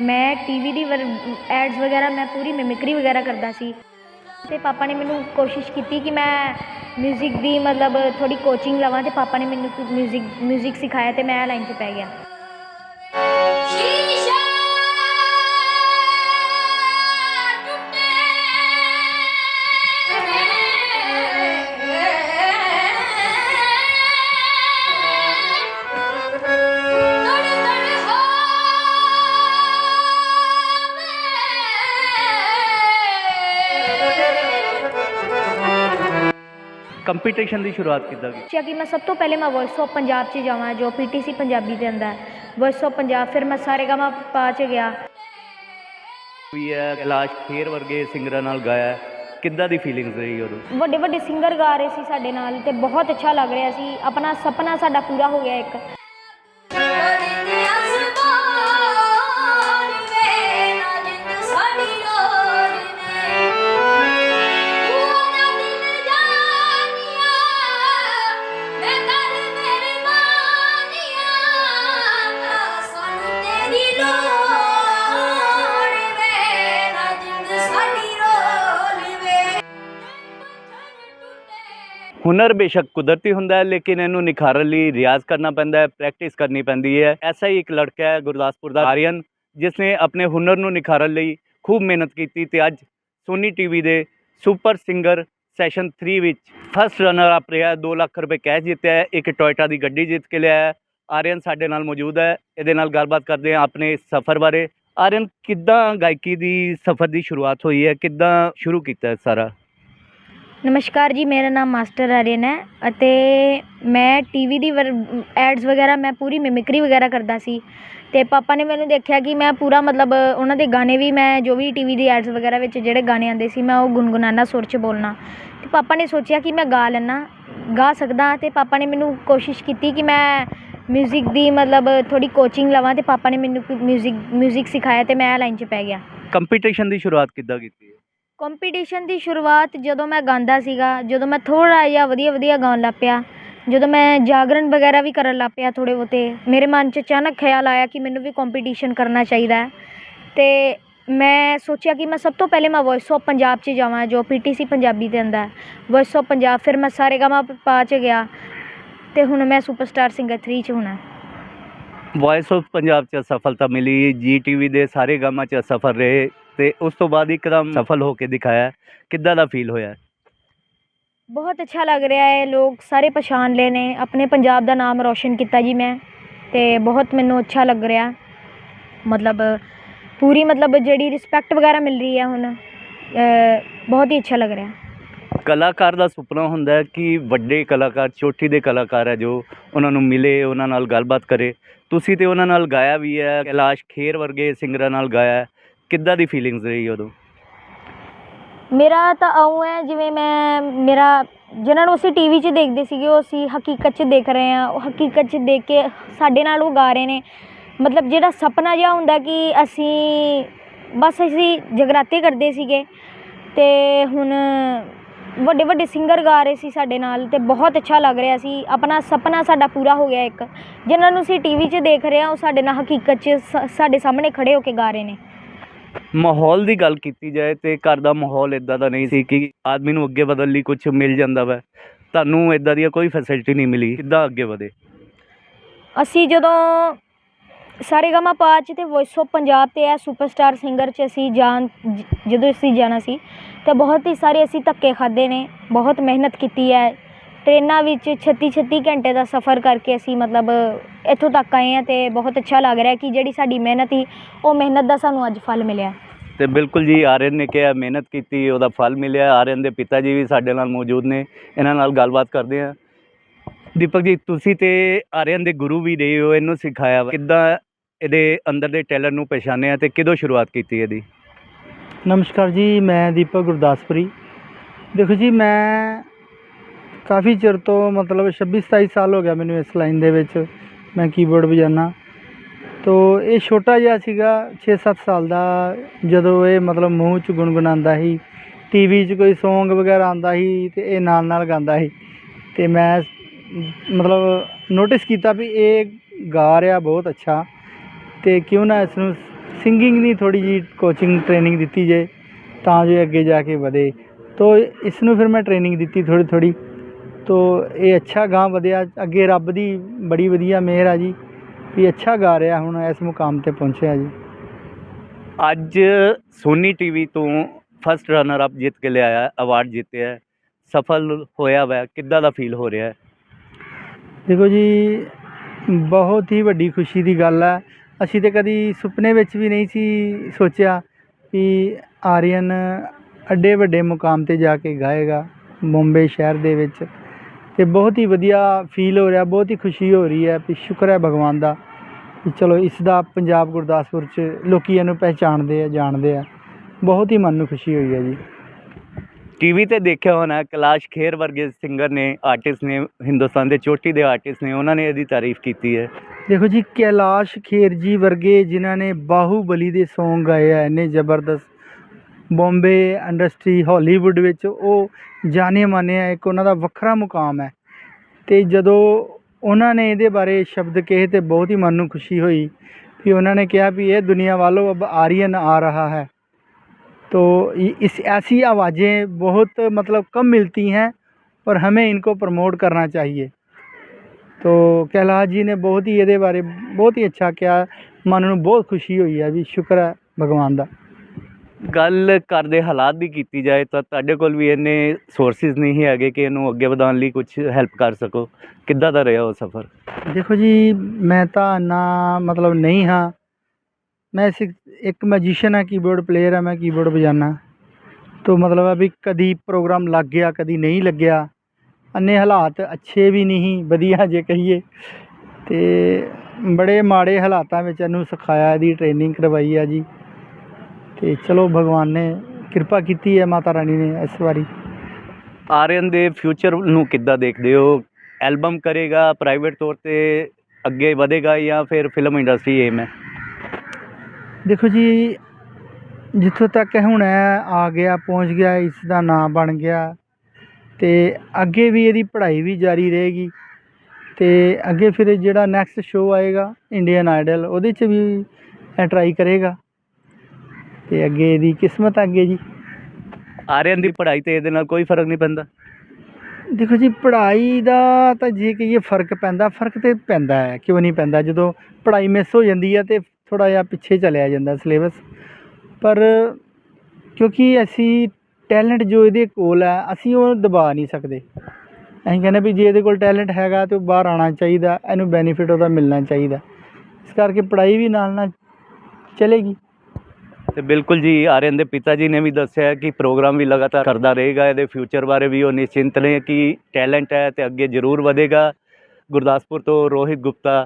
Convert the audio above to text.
ਮੈਂ ਟੀਵੀ ਦੀ ਐਡਸ ਵਗੈਰਾ ਮੈਂ ਪੂਰੀ ਮਿਮਿਕਰੀ ਵਗੈਰਾ ਕਰਦਾ ਸੀ ਤੇ ਪਾਪਾ ਨੇ ਮੈਨੂੰ ਕੋਸ਼ਿਸ਼ ਕੀਤੀ ਕਿ ਮੈਂ 뮤직 ਦੀ ਮਤਲਬ ਥੋੜੀ ਕੋਚਿੰਗ ਲਵਾਂ ਤੇ ਪਾਪਾ ਨੇ ਮੈਨੂੰ 뮤직 뮤직 ਸਿਖਾਇਆ ਤੇ ਮੈਂ ਲਾਈਨ 'ਚ ਪੈ ਗਿਆ ਕੰਪੀਟੀਸ਼ਨ ਦੀ ਸ਼ੁਰੂਆਤ ਕਿੱਦਾਂ ਕੀਤੀ? ਕਿ ਮੈਂ ਸਭ ਤੋਂ ਪਹਿਲੇ ਮੈਂ ਵੌਇਸ ਆਫ ਪੰਜਾਬ 'ਚ ਜਾਵਾਂ ਜੋ ਪੀਟੀਸੀ ਪੰਜਾਬੀ ਦੇ ਅੰਦਰ ਵੌਇਸ ਆਫ ਪੰਜਾਬ ਫਿਰ ਮੈਂ ਸਾਰੇਗਾਮਾ ਪਾ 'ਚ ਗਿਆ। ਵੀ ਹੈ ਕੈਲਾਸ਼ ਖੇਰ ਵਰਗੇ ਸਿੰਗਰਾਂ ਨਾਲ ਗਾਇਆ। ਕਿੱਦਾਂ ਦੀ ਫੀਲਿੰਗਸ ਰਹੀ ਉਦੋਂ? ਵੱਡੇ ਵੱਡੇ ਸਿੰਗਰ ਗਾ ਰਹੇ ਸੀ ਸਾਡੇ ਨਾਲ ਤੇ ਬਹੁਤ ਅੱਛਾ ਲੱਗ ਰਿਹਾ ਸੀ। ਆਪਣਾ ਸੁਪਨਾ ਸਾਡਾ ਪੂਰਾ ਹੋ ਗਿਆ ਇੱਕ। ਹੁਨਰ ਬੇਸ਼ੱਕ ਕੁਦਰਤੀ ਹੁੰਦਾ ਹੈ, ਲੇਕਿਨ ਇਹਨੂੰ ਨਿਖਾਰਨ ਲਈ ਰਿਆਜ਼ ਕਰਨਾ ਪੈਂਦਾ ਹੈ ਪ੍ਰੈਕਟਿਸ ਕਰਨੀ ਪੈਂਦੀ ਹੈ। ਐਸਾ ਹੀ ਇੱਕ ਲੜਕਾ ਹੈ, ਗੁਰਦਾਸਪੁਰ ਦਾ ਆਰੀਅਨ ਜਿਸ ਨੇ ਆਪਣੇ ਹੁਨਰ ਨੂੰ ਨਿਖਾਰਨ ਲਈ ਖੂਬ ਮਿਹਨਤ ਕੀਤੀ ਤੇ ਅੱਜ ਸੋਨੀ ਟੀਵੀ ਦੇ ਸੁਪਰ ਸਿੰਗਰ ਸੈਸ਼ਨ 3 ਵਿੱਚ ਫਸਟ ਰਨਰ ਅਪ ਰਿਹਾ 2 ਲੱਖ ਰੁਪਏ ਕੈਸ਼ ਜਿੱਤਿਆ ਹੈ, ਇੱਕ ਟੋਇਟਾ ਦੀ ਗੱਡੀ ਜਿੱਤ ਕੇ ਲਿਆ ਆਰੀਅਨ ਸਾਡੇ ਨਾਲ ਮੌਜੂਦ ਹੈ, ਇਹਦੇ ਨਾਲ ਗੱਲਬਾਤ ਕਰਦੇ ਹਾਂ ਆਪਣੇ ਸਫ਼ਰ ਬਾਰੇ। ਆਰੀਅਨ, ਕਿੱਦਾਂ ਗਾਇਕੀ ਦੀ ਸਫ਼ਰ ਦੀ ਸ਼ੁਰੂਆਤ ਹੋਈ ਹੈ? ਕਿੱਦਾਂ ਸ਼ੁਰੂ ਕੀਤਾ ਸਾਰਾ? ਨਮਸਕਾਰ ਜੀ, ਮੇਰਾ ਨਾਮ ਮਾਸਟਰ ਆਰੀਅਨ ਹੈ ਅਤੇ ਮੈਂ ਟੀ ਵੀ ਦੀ ਵਰ, ਐਡਸ ਵਗੈਰਾ ਮੈਂ ਪੂਰੀ ਮਿਮਿਕਰੀ ਵਗੈਰਾ ਕਰਦਾ ਸੀ ਅਤੇ ਪਾਪਾ ਨੇ ਮੈਨੂੰ ਦੇਖਿਆ ਕਿ ਮੈਂ ਪੂਰਾ ਮਤਲਬ ਉਹਨਾਂ ਦੇ ਗਾਣੇ ਵੀ ਮੈਂ ਜੋ ਵੀ ਟੀ ਵੀ ਦੀ ਐਡਸ ਵਗੈਰਾ ਵਿੱਚ ਜਿਹੜੇ ਗਾਣੇ ਆਉਂਦੇ ਸੀ ਮੈਂ ਉਹ ਗੁਣਗੁਣਾਨਾ ਸੁਰ 'ਚ ਬੋਲਣਾ। ਅਤੇ ਪਾਪਾ ਨੇ ਸੋਚਿਆ ਕਿ ਮੈਂ ਗਾ ਲੈਂਦਾ, ਗਾ ਸਕਦਾ ਅਤੇ ਪਾਪਾ ਨੇ ਮੈਨੂੰ ਕੋਸ਼ਿਸ਼ ਕੀਤੀ ਕਿ ਮੈਂ ਮਿਊਜ਼ਿਕ ਦੀ ਮਤਲਬ ਥੋੜ੍ਹੀ ਕੋਚਿੰਗ ਲਵਾਂ ਅਤੇ ਪਾਪਾ ਨੇ ਮੈਨੂੰ ਮਿਊਜ਼ਿਕ ਮਿਊਜ਼ਿਕ ਸਿਖਾਇਆ ਅਤੇ ਮੈਂ ਇਹ ਲਾਈਨ 'ਚ ਪੈ ਗਿਆ। ਕੰਪੀਟੀਸ਼ਨ ਦੀ ਸ਼ੁਰੂਆਤ ਕਿੱਦਾਂ ਕੀਤੀ ਕੰਪੀਟੀਸ਼ਨ ਦੀ ਸ਼ੁਰੂਆਤ ਜਦੋਂ ਮੈਂ ਗਾਉਂਦਾ ਸੀਗਾ, ਜਦੋਂ ਮੈਂ ਥੋੜ੍ਹਾ ਜਿਹਾ ਵਧੀਆ ਵਧੀਆ ਗਾਉਣ ਲੱਗ ਪਿਆ, ਜਦੋਂ ਮੈਂ ਜਾਗਰਣ ਵਗੈਰਾ ਵੀ ਕਰਨ ਲੱਗ ਪਿਆ ਥੋੜ੍ਹੇ ਬਹੁਤੇ, ਮੇਰੇ ਮਨ 'ਚ ਅਚਾਨਕ ਖਿਆਲ ਆਇਆ ਕਿ ਮੈਨੂੰ ਵੀ ਕੰਪੀਟੀਸ਼ਨ ਕਰਨਾ ਚਾਹੀਦਾ ਅਤੇ ਮੈਂ ਸੋਚਿਆ ਕਿ ਮੈਂ ਸਭ ਤੋਂ ਪਹਿਲੇ ਮੈਂ ਵੋਇਸ ਆਫ ਪੰਜਾਬ 'ਚ ਜਾਵਾਂ, ਜੋ ਪੀ ਟੀ ਸੀ ਪੰਜਾਬੀ ਦੇ ਆਉਂਦਾ ਵੋਇਸ ਆਫ ਪੰਜਾਬ ਫਿਰ ਮੈਂ ਸਾਰੇਗਾਮਾ ਪਾ 'ਚ ਗਿਆ ਅਤੇ ਹੁਣ ਮੈਂ ਸੁਪਰਸਟਾਰ ਸਿੰਗਰ 3 'ਚ ਹੋਣਾ। ਵੌਇਸ ਆਫ ਪੰਜਾਬ 'ਚ ਸਫਲਤਾ ਮਿਲੀ ਜੀ ਟੀਵੀ ਦੇ ਸਾਰੇ ਗਾਮਾਂ 'ਚ ਸਫਲ ਰਹੇ। ਤੇ ਉਸ ਤੋਂ ਬਾਅਦ ਇੱਕਦਮ ਸਫਲ ਹੋ ਕੇ ਦਿਖਾਇਆ ਕਿੱਦਾਂ ਦਾ ਫੀਲ ਹੋਇਆ? ਬਹੁਤ ਅੱਛਾ ਲੱਗ ਰਿਹਾ ਹੈ ਲੋਕ ਸਾਰੇ ਪਛਾਣ ਲਏ ਨੇ। ਆਪਣੇ ਪੰਜਾਬ ਦਾ ਨਾਮ ਰੌਸ਼ਨ ਕੀਤਾ ਜੀ ਮੈਂ ਅਤੇ ਬਹੁਤ ਮੈਨੂੰ ਅੱਛਾ ਲੱਗ ਰਿਹਾ। ਮਤਲਬ ਪੂਰੀ ਮਤਲਬ ਜਿਹੜੀ ਰਿਸਪੈਕਟ ਵਗੈਰਾ ਮਿਲ ਰਹੀ ਹੈ ਹੁਣ ਬਹੁਤ ਹੀ ਅੱਛਾ ਲੱਗ ਰਿਹਾ। ਕਲਾਕਾਰ ਦਾ ਸੁਪਨਾ ਹੁੰਦਾ ਹੈ ਕਿ ਵੱਡੇ ਕਲਾਕਾਰ ਚੋਟੀ ਦੇ ਕਲਾਕਾਰ ਹੈ ਜੋ ਉਹਨਾਂ ਨੂੰ ਮਿਲੇ ਉਹਨਾਂ ਨਾਲ ਗੱਲਬਾਤ ਕਰੇ। ਤੁਸੀਂ ਤੇ ਉਹਨਾਂ ਨਾਲ ਗਾਇਆ ਵੀ ਹੈ ਕੈਲਾਸ਼ ਖੇਰ ਵਰਗੇ ਸਿੰਗਰਾਂ ਨਾਲ ਗਾਇਆ। ਕਿੱਦਾਂ ਦੀ ਫੀਲਿੰਗਸ ਰਹੀ ਉਦੋਂ? ਮੇਰਾ ਤਾਂ ਆਉਂ ਹੈ ਜਿਵੇਂ ਮੈਂ, ਮੇਰਾ ਜਿਹਨਾਂ ਨੂੰ ਅਸੀਂ ਟੀਵੀ 'ਚ ਦੇਖਦੇ ਸੀਗੇ, ਉਹ ਅਸੀਂ ਹਕੀਕਤ 'ਚ ਦੇਖ ਰਹੇ ਹਾਂ, ਉਹ ਹਕੀਕਤ 'ਚ ਦੇਖ ਕੇ ਸਾਡੇ ਨਾਲ ਉਹ ਗਾ ਰਹੇ ਨੇ। ਮਤਲਬ ਜਿਹੜਾ ਸੁਪਨਾ ਜਿਹਾ ਹੁੰਦਾ ਕਿ ਅਸੀਂ ਬਸ ਅਸੀਂ ਜਗਰਾਤੇ ਕਰਦੇ ਸੀਗੇ ਅਤੇ ਹੁਣ ਵੱਡੇ ਵੱਡੇ ਸਿੰਗਰ ਗਾ ਰਹੇ ਸੀ ਸਾਡੇ ਨਾਲ ਅਤੇ ਬਹੁਤ ਅੱਛਾ ਲੱਗ ਰਿਹਾ ਸੀ। ਆਪਣਾ ਸੁਪਨਾ ਸਾਡਾ ਪੂਰਾ ਹੋ ਗਿਆ ਇੱਕ। ਜਿਹਨਾਂ ਨੂੰ ਅਸੀਂ ਟੀਵੀ 'ਚ ਦੇਖ ਰਹੇ ਹਾਂ, ਉਹ ਸਾਡੇ ਨਾਲ ਹਕੀਕਤ 'ਚ ਸ- ਸਾਡੇ ਸਾਹਮਣੇ ਖੜੇ ਹੋ ਕੇ ਗਾ ਰਹੇ ਨੇ। ਮਾਹੌਲ ਦੀ ਗੱਲ ਕੀਤੀ ਜਾਏ ਤੇ ਘਰ ਦਾ ਮਾਹੌਲ ਇਦਾਂ ਦਾ ਨਹੀਂ ਸੀ ਕਿ ਆਦਮੀ ਨੂੰ ਅੱਗੇ ਵਧਣ ਲਈ ਕੁਝ ਮਿਲ ਜਾਂਦਾ ਵਾ। ਤੁਹਾਨੂੰ ਇਦਾਂ ਦੀਆਂ ਕੋਈ ਫੈਸਿਲਿਟੀ ਨਹੀਂ ਮਿਲੀ। ਕਿੱਦਾਂ ਅੱਗੇ ਵਧੇ? ਅਸੀਂ ਜਦੋਂ ਸਾਰੇਗਾਮਾ ਪਾ 'ਚ ਤੇ ਵੌਇਸ ਆਫ ਪੰਜਾਬ ਤੇ ਇਹ ਸੁਪਰਸਟਾਰ ਸਿੰਗਰ 'ਚ ਅਸੀਂ ਜਾਣ, ਜ- ਜਦੋਂ ਅਸੀਂ ਜਾਣਾ ਸੀ, ਤਾਂ ਬਹੁਤ ਹੀ ਸਾਰੇ ਅਸੀਂ ਧੱਕੇ ਖਾਦੇ ਨੇ, ਬਹੁਤ ਮਿਹਨਤ ਕੀਤੀ ਹੈ। ਟ੍ਰੇਨਾਂ ਵਿੱਚ 36 36 ਘੰਟੇ ਦਾ ਸਫ਼ਰ ਕਰਕੇ ਅਸੀਂ ਮਤਲਬ ਇੱਥੋਂ ਤੱਕ ਆਏ ਹਾਂ ਤੇ ਬਹੁਤ ਅੱਛਾ ਲੱਗ ਰਿਹਾ ਕਿ ਜਿਹੜੀ ਸਾਡੀ ਮਿਹਨਤ ਸੀ ਉਹ ਮਿਹਨਤ ਦਾ ਸਾਨੂੰ ਅੱਜ ਫਲ ਮਿਲਿਆ। ਤੇ ਬਿਲਕੁਲ ਜੀ ਆਰਿਅਨ ਨੇ ਕਿਹਾ ਮਿਹਨਤ ਕੀਤੀ ਉਹਦਾ ਫਲ ਮਿਲਿਆ। ਆਰਿਅਨ ਦੇ ਪਿਤਾ ਜੀ ਵੀ ਸਾਡੇ ਨਾਲ ਮੌਜੂਦ ਨੇ ਇਹਨਾਂ ਨਾਲ ਗੱਲਬਾਤ ਕਰਦੇ ਹਾਂ। ਦੀਪਕ ਜੀ ਤੁਸੀਂ ਤੇ ਆਰਿਅਨ ਦੇ ਗੁਰੂ ਵੀ ਰਹੇ ਹੋ ਇਹਨੂੰ ਸਿਖਾਇਆ ਵਾ। ਕਿੱਦਾਂ ਇਹਦੇ ਅੰਦਰ ਦੇ ਟੈਲੈਂਟ ਨੂੰ ਪਛਾਣਿਆ ਤੇ ਕਿਦੋਂ ਸ਼ੁਰੂਆਤ ਕੀਤੀ ਇਹਦੀ? ਨਮਸਕਾਰ ਜੀ ਮੈਂ ਦੀਪਕ ਗੁਰਦਾਸਪੁਰੀ। ਦੇਖੋ ਜੀ ਮੈਂ ਕਾਫੀ ਚਿਰ ਤੋਂ ਮਤਲਬ 26 27 ਸਾਲ ਹੋ ਗਿਆ ਮੈਨੂੰ ਇਸ ਲਾਈਨ ਦੇ ਵਿੱਚ ਮੈਂ ਕੀਬੋਰਡ ਵਜਾਉਣਾ ਤੋ ਇਹ ਛੋਟਾ ਜਿਹਾ ਸੀਗਾ 6-7 ਸਾਲ ਦਾ, ਜਦੋਂ ਇਹ ਮਤਲਬ ਮੂੰਹ 'ਚ ਗੁੰਗੁਣਾਉਂਦਾ ਸੀ ਟੀਵੀ 'ਚ ਕੋਈ Song ਵਗੈਰਾ ਆਉਂਦਾ ਸੀ ਤੇ ਇਹ ਨਾਲ ਨਾਲ ਗਾਉਂਦਾ ਸੀ। ਤੇ ਮੈਂ ਮਤਲਬ ਨੋਟਿਸ ਕੀਤਾ ਵੀ ਇਹ ਗਾ ਰਿਹਾ ਬਹੁਤ ਅੱਛਾ। ਤੇ ਕਿਉਂ ਨਾ ਇਸ ਨੂੰ ਸਿੰਗਿੰਗ ਦੀ ਥੋੜੀ ਜੀ ਕੋਚਿੰਗ ਟ੍ਰੇਨਿੰਗ ਦਿੱਤੀ ਜੇ, ਤਾਂ ਜੋ ਇਹ ਅੱਗੇ ਜਾ ਕੇ ਵਧੇ। ਤੋ ਇਸ ਨੂੰ ਫਿਰ ਮੈਂ ਟ੍ਰੇਨਿੰਗ ਦਿੱਤੀ ਥੋੜੀ ਥੋੜੀ ਤੋ ਇਹ ਅੱਛਾ ਗਾਂ ਵਧਿਆ। ਅੱਗੇ ਰੱਬ ਦੀ ਬੜੀ ਵਧੀਆ ਮਿਹਰ ਆ ਜੀ। ਵੀ ਅੱਛਾ ਗਾ ਰਿਹਾ ਹੁਣ ਇਸ ਮੁਕਾਮ ਤੇ ਪਹੁੰਚਿਆ ਜੀ। ਅੱਜ ਸੋਨੀ ਟੀਵੀ ਤੋਂ ਫਸਟ ਰਨਰ ਅਪ ਜਿੱਤ ਕੇ ਲਿਆਇਆ ਅਵਾਰਡ ਜਿੱਤਿਆ। ਸਫਲ ਹੋਇਆ ਵੈ। ਕਿੱਦਾਂ ਦਾ ਫੀਲ ਹੋ ਰਿਹਾ ਹੈ? ਦੇਖੋ ਜੀ ਬਹੁਤ ਹੀ ਵੱਡੀ ਖੁਸ਼ੀ ਦੀ ਗੱਲ ਹੈ। ਅਸੀਂ ਤੇ ਕਦੀ ਸੁਪਨੇ ਵਿੱਚ ਵੀ ਨਹੀਂ ਸੀ ਸੋਚਿਆ ਕਿ ਆਰੀਅਨ ਅੱਡੇ ਵੱਡੇ ਮੁਕਾਮ ਤੇ ਜਾ ਕੇ ਗਾਏਗਾ ਮੁੰਬਈ ਸ਼ਹਿਰ ਦੇ ਵਿੱਚ। ਤੇ ਬਹੁਤ ਹੀ ਵਧੀਆ ਫੀਲ ਹੋ ਰਿਹਾ ਬਹੁਤ ਹੀ ਖੁਸ਼ੀ ਹੋ ਰਹੀ ਹੈ ਵੀ ਸ਼ੁਕਰ ਹੈ ਭਗਵਾਨ ਦਾ ਵੀ ਚਲੋ ਇਸ ਦਾ ਪੰਜਾਬ ਗੁਰਦਾਸਪੁਰ 'ਚ ਲੋਕੀ ਇਹਨੂੰ ਪਹਿਚਾਣਦੇ ਆ ਜਾਣਦੇ ਆ। ਬਹੁਤ ਹੀ ਮਨ ਨੂੰ ਖੁਸ਼ੀ ਹੋਈ ਹੈ ਜੀ। ਟੀਵੀ ਤੇ ਦੇਖਿਆ ਹੋਣਾ ਕੈਲਾਸ਼ ਖੇਰ ਵਰਗੇ ਸਿੰਗਰ ਨੇ ਆਰਟਿਸਟ ਨੇ ਹਿੰਦੁਸਤਾਨ ਦੇ ਚੋਟੀ ਦੇ ਆਰਟਿਸਟ ਨੇ ਉਹਨਾਂ ਨੇ ਇਹਦੀ ਤਾਰੀਫ ਕੀਤੀ ਹੈ। ਦੇਖੋ ਜੀ ਕੈਲਾਸ਼ ਖੇਰ ਜੀ ਵਰਗੇ ਜਿਨ੍ਹਾਂ ਨੇ ਬਾਹੂਬਲੀ ਦੇ Song ਗਾਏ ਆ ਇੰਨੇ ਜ਼ਬਰਦਸਤ ਬੰਬੇ ਇੰਡਸਟਰੀ ਹਾਲੀਵੁੱਡ ਵਿੱਚ ਉਹ ਜਾਣੇ ਮਾਨੇ ਆ ਇੱਕ ਉਹਨਾਂ ਦਾ ਵੱਖਰਾ ਮੁਕਾਮ ਹੈ ਤੇ ਜਦੋਂ ਉਹਨਾਂ ਨੇ ਇਹਦੇ ਬਾਰੇ ਸ਼ਬਦ ਕਹੇ ਤੇ ਬਹੁਤ ਹੀ ਮਨ ਨੂੰ ਖੁਸ਼ੀ ਹੋਈ ਕਿ ਉਹਨਾਂ ਨੇ ਕਿਹਾ ਵੀ ਇਹ ਦੁਨੀਆ ਵਾਲੋਂ ਅਬ ਆਰੀਅਨ ਆ ਰਹਾ है तो इ- इस ऐसी आवाज़ें बहुत मतलब कम मिलती हैं और हमें इनको प्रमोट करना चाहिए ਤੋ ਕੈਲਾਸ਼ ਜੀ ਨੇ ਬਹੁਤ ਹੀ ਇਹਦੇ ਬਾਰੇ ਬਹੁਤ ਹੀ ਅੱਛਾ ਕਿਹਾ ਮਨ ਨੂੰ ਬਹੁਤ ਖੁਸ਼ੀ ਹੋਈ ਹੈ ਵੀ ਸ਼ੁਕਰ ਹੈ ਭਗਵਾਨ ਦਾ ਗੱਲ ਘਰ ਦੇ ਹਾਲਾਤ ਦੀ ਕੀਤੀ ਜਾਏ ਤਾਂ ਤੁਹਾਡੇ ਕੋਲ ਵੀ ਇੰਨੇ ਸੋਰਸਿਸ ਨਹੀਂ ਹੈਗੇ ਕਿ ਇਹਨੂੰ ਅੱਗੇ ਵਧਾਉਣ ਲਈ ਕੁਝ ਹੈਲਪ ਕਰ ਸਕੋ। ਕਿੱਦਾਂ ਦਾ ਰਿਹਾ ਉਹ ਸਫ਼ਰ? ਦੇਖੋ ਜੀ, ਮੈਂ ਤਾਂ ਇੰਨਾ ਮਤਲਬ ਨਹੀਂ ਹਾਂ। ਮੈਂ ਸਿ- ਇੱਕ ਮੈਜੀਸ਼ੀਅਨ ਹਾਂ ਕੀਬੋਰਡ ਪਲੇਅਰ ਹਾਂ, ਮੈਂ ਕੀਬੋਰਡ ਵਜਾਨਾ। ਤੋ ਮਤਲਬ ਹੈ ਵੀ ਕਦੀ ਪ੍ਰੋਗਰਾਮ ਲੱਗ ਗਿਆ, ਕਦੀ ਨਹੀਂ ਲੱਗਿਆ। ਅੰਨੇ ਹਾਲਾਤ ਅੱਛੇ ਵੀ ਨਹੀਂ, ਵਧੀਆ ਜੇ ਕਹੀਏ। ਤੇ ਬੜੇ ਮਾੜੇ ਹਾਲਾਤਾਂ ਵਿੱਚ ਇਹਨੂੰ ਸਿਖਾਇਆ, ਇਹਦੀ ਟ੍ਰੇਨਿੰਗ ਕਰਵਾਈ ਆ ਜੀ। ਤੇ ਚਲੋ ਭਗਵਾਨ ਨੇ ਕਿਰਪਾ ਕੀਤੀ ਹੈ ਮਾਤਾ ਰਾਣੀ ਨੇ ਇਸ ਵਾਰੀ। ਆਰੀਅਨ ਦੇ ਫਿਊਚਰ ਨੂੰ ਕਿੱਦਾਂ ਦੇਖਦੇ ਹੋ? ਐਲਬਮ ਕਰੇਗਾ ਪ੍ਰਾਈਵੇਟ ਤੌਰ ਤੇ ਅੱਗੇ ਵਧੇਗਾ ਜਾਂ ਫਿਰ ਫਿਲਮ ਇੰਡਸਟਰੀ ਏਮ ਹੈ? ਦੇਖੋ ਜੀ ਜਿੱਥੋਂ ਤੱਕ ਹੁਣ ਆ ਗਿਆ ਪਹੁੰਚ ਗਿਆ ਇਸ ਦਾ ਨਾਂ ਬਣ ਗਿਆ ਤੇ ਅੱਗੇ ਵੀ ਇਹਦੀ ਪੜ੍ਹਾਈ ਵੀ ਜਾਰੀ ਰਹੇਗੀ ਤੇ ਅੱਗੇ ਫਿਰ ਜਿਹੜਾ ਨੈਕਸਟ ਸ਼ੋਅ ਆਏਗਾ ਇੰਡੀਅਨ ਆਈਡਲ ਉਹਦੇ 'ਚ ਵੀ ਟਰਾਈ ਕਰੇਗਾ। ਤੇ ਅੱਗੇ ਇਹਦੀ ਕਿਸਮਤ ਅੱਗੇ ਜੀ। ਆਰੀਅਨ ਦੀ ਪੜ੍ਹਾਈ ਤੇ ਇਹਦੇ ਨਾਲ ਕੋਈ ਫ਼ਰਕ ਨਹੀਂ ਪੈਂਦਾ? ਦੇਖੋ ਜੀ ਪੜ੍ਹਾਈ ਦਾ ਤਾਂ ਜੇ ਕਹੀਏ ਫ਼ਰਕ ਪੈਂਦਾ ਫ਼ਰਕ ਤੇ ਪੈਂਦਾ ਹੈ ਕਿਉਂ ਨਹੀਂ ਪੈਂਦਾ? ਜਦੋਂ ਪੜ੍ਹਾਈ ਮਿਸ ਹੋ ਜਾਂਦੀ ਹੈ ਤੇ ਥੋੜਾ ਜਿਹਾ ਪਿੱਛੇ ਚਲਿਆ ਜਾਂਦਾ ਸਿਲੇਬਸ ਪਰ ਕਿਉਂਕਿ ਅਸੀਂ ਟੈਲੈਂਟ ਜੋ ਇਹਦੇ ਕੋਲ ਹੈ ਅਸੀਂ ਉਹ ਦਬਾ ਨਹੀਂ ਸਕਦੇ। ਅਸੀਂ ਕਹਿੰਦੇ ਵੀ ਜੇ ਇਹਦੇ ਕੋਲ ਟੈਲੈਂਟ ਹੈਗਾ ਤੇ ਉਹ ਬਾਹਰ ਆਉਣਾ ਚਾਹੀਦਾ ਇਹਨੂੰ ਬੈਨੀਫਿਟ ਉਹਦਾ ਮਿਲਣਾ ਚਾਹੀਦਾ। ਇਸ ਕਰਕੇ ਪੜ੍ਹਾਈ ਵੀ ਨਾਲ ਨਾਲ ਚਲੇਗੀ। ਤੇ ਬਿਲਕੁਲ ਜੀ ਆਰੀਅਨ ਦੇ ਪਿਤਾ ਜੀ ਨੇ ਵੀ ਦੱਸਿਆ ਕਿ ਪ੍ਰੋਗਰਾਮ ਵੀ ਲਗਾਤਾਰ ਕਰਦਾ ਰਹੇਗਾ, ਇਹਦੇ ਫਿਊਚਰ ਬਾਰੇ ਵੀ ਉਹ ਨਿਸ਼ਚਿੰਤ ਨੇ ਕਿ ਟੈਲੈਂਟ ਹੈ ਤੇ ਅੱਗੇ ਜ਼ਰੂਰ ਵਧੇਗਾ। ਗੁਰਦਾਸਪੁਰ ਤੋਂ ਰੋਹਿਤ ਗੁਪਤਾ